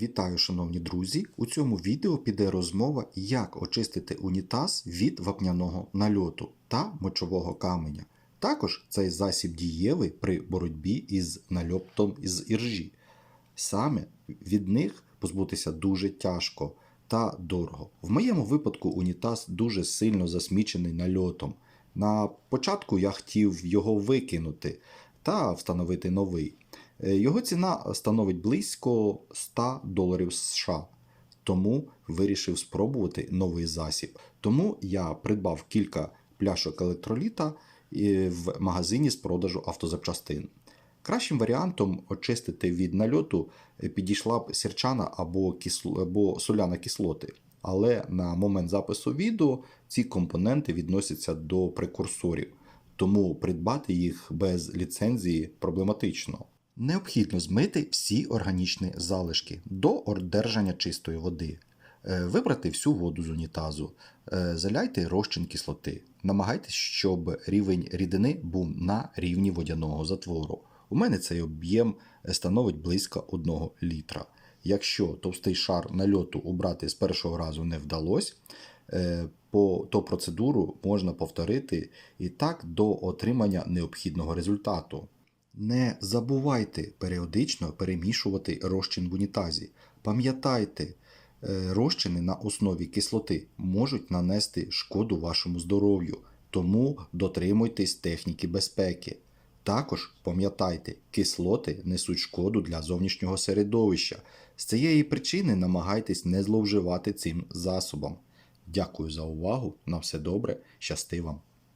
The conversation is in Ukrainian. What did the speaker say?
Вітаю, шановні друзі! У цьому відео піде розмова, як очистити унітаз від вапняного нальоту та мочового каменя. Також цей засіб дієвий при боротьбі із нальотом із іржі. Саме від них позбутися дуже тяжко та дорого. В моєму випадку унітаз дуже сильно засмічений нальотом. На початку я хотів його викинути та встановити новий. Е, Його ціна становить близько 100 доларів США. Тому вирішив спробувати новий засіб. Тому я придбав кілька пляшок електроліта е, в магазині з продажу автозапчастин. Кращим варіантом очистити від нальоту е, підійшла б сірчана або, кисло, або соляна кислоти. Але на момент запису відео ці компоненти відносяться до прекурсорів, тому придбати їх без ліцензії проблематично. Необхідно змити всі органічні залишки до одержання чистої води. Е, Вибрати всю воду з унітазу, Е, заляйте розчин кислоти. Намагайтесь, щоб рівень рідини був на рівні водяного затвору. У мене цей об'єм е, становить близько 1 літра. Якщо товстий шар нальоту убрати з першого разу не вдалося, то процедуру можна повторити і так до отримання необхідного результату. Не забувайте періодично перемішувати розчин в унітазі. Пам'ятайте, е, розчини на основі кислоти можуть нанести шкоду вашому здоров'ю, тому дотримуйтесь техніки безпеки. Також пам'ятайте, кислоти несуть шкоду для зовнішнього середовища. З цієї причини намагайтесь не зловживати цим засобом. Дякую за увагу. На все добре, щасти вам!